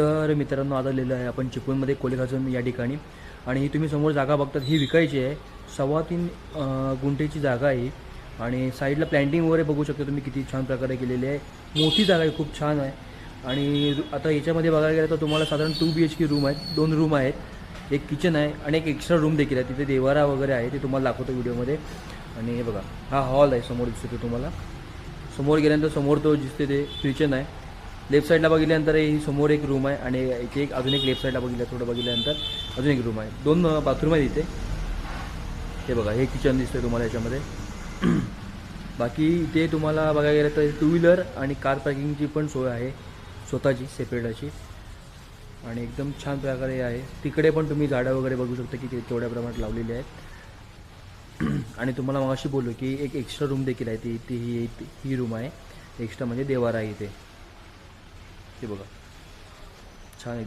तर मित्रांनो आता लिहिलं आहे आपण चिपळूणमध्ये कोलेखाजन या ठिकाणी. आणि ही तुम्ही समोर जागा बघतात ही विकायची आहे. सव्वा तीन गुंठेची जागा आहे. आणि साईडला प्लॅन्टिंग वगैरे बघू शकता तुम्ही किती छान प्रकारे केलेली आहे. मोठी जागा आहे खूप छान आहे. आणि आता याच्यामध्ये बघायला गेलं तर तुम्हाला साधारण two B H K room आहेत दोन रूम आहेत. एक किचन आहे आणि एक एक्स्ट्रा रूम देखील आहे. तिथे देवारा वगैरे आहे ते तुम्हाला दाखवतो व्हिडिओमध्ये. आणि हे बघा हा हॉल आहे समोर दिसतो तुम्हाला. समोर गेल्यानंतर समोर तो दिसते ते किचन आहे. लेफ्ट साईडला बघितल्यानंतर ही समोर एक रूम आहे आणि इथे एक अजून एक लेफ्ट साईडला बघितलं थोडं बघितल्यानंतर अजून एक रूम आहे. दोन बाथरूम आहे इथे. हे बघा हे किचन दिसतं तुम्हाला याच्यामध्ये. बाकी इथे तुम्हाला बघायला गेलं तर टू व्हीलर आणि कार पार्किंगची पण सोय आहे स्वतःची सेपरेट अशी. आणि एकदम छान प्रकारे आहे. तिकडे पण तुम्ही झाडं वगैरे बघू शकता की ते तेवढ्या प्रमाणात लावलेली आहेत. आणि तुम्हाला मग अशी बोललो की एक एक्स्ट्रा रूम देखील आहे. ती ती ही ही रूम आहे. एक्स्ट्रा म्हणजे देवारा आहे इथे. हे बघा. छान आहे.